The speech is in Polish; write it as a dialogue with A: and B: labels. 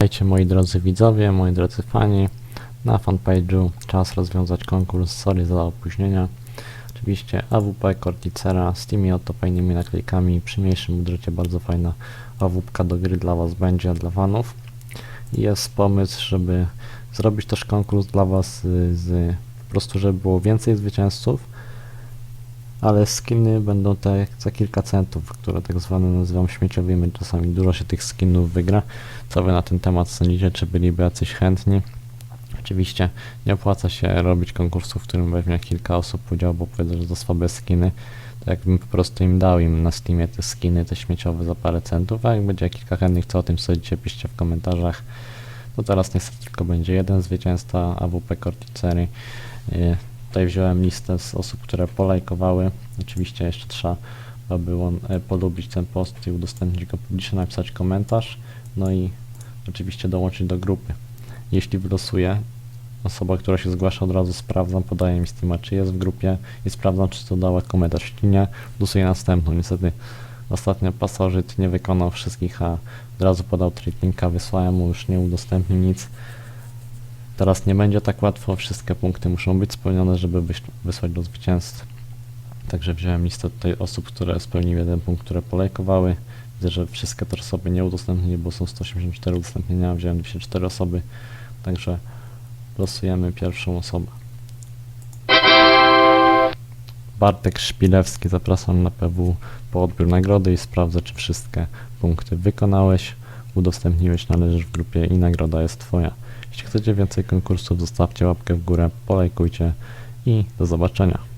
A: Witajcie moi drodzy widzowie, moi drodzy fani. Na fanpage'u czas rozwiązać konkurs, sorry za opóźnienia. Oczywiście AWP Corticera z tymi oto fajnymi naklejkami. Przy mniejszym budżecie bardzo fajna AWP do gry dla Was będzie, dla fanów. Jest pomysł, żeby zrobić też konkurs dla Was y, z, po prostu, żeby było więcej zwycięzców, ale skiny będą te za kilka centów, które tak zwane nazywam śmieciowymi. Czasami dużo się tych skinów wygra. Co Wy na ten temat sądzicie? Czy byliby jacyś chętni? Oczywiście nie opłaca się robić konkursu, w którym weźmie kilka osób udział, bo powiedzą, że to słabe skiny. To jakbym po prostu im dał im na Steamie te skiny, te śmieciowe za parę centów, a jak będzie kilka chętnych, co o tym sądzicie, piszcie w komentarzach. To teraz niestety tylko będzie jeden zwycięzca AWP Corticery. Tutaj wziąłem listę z osób, które polajkowały. Oczywiście jeszcze trzeba było e, polubić ten post i udostępnić go publicznie, napisać komentarz, no i oczywiście dołączyć do grupy. Jeśli wylosuję, osoba, która się zgłasza, od razu sprawdzam, podaję mi Steama, czy jest w grupie i sprawdzam, czy to dała komentarz. Jeśli nie, losuję następną. Niestety ostatnio pasożyt nie wykonał wszystkich, a od razu podał linka, wysłałem mu, już nie udostępnił nic. Teraz nie będzie tak łatwo, wszystkie punkty muszą być spełnione, żeby wysłać do zwycięzcy. Także wziąłem listę tutaj osób, które spełniły jeden punkt, które polajkowały. Widzę, że wszystkie te osoby nie udostępnili, bo są 184 udostępnienia, wziąłem 204 osoby. Także losujemy pierwszą osobę. Bartek Szpilewski, zapraszam na PW po odbiór nagrody i sprawdzę, czy wszystkie punkty wykonałeś, udostępniłeś, należysz w grupie i nagroda jest Twoja. Jeśli chcecie więcej konkursów, zostawcie łapkę w górę, polajkujcie i do zobaczenia.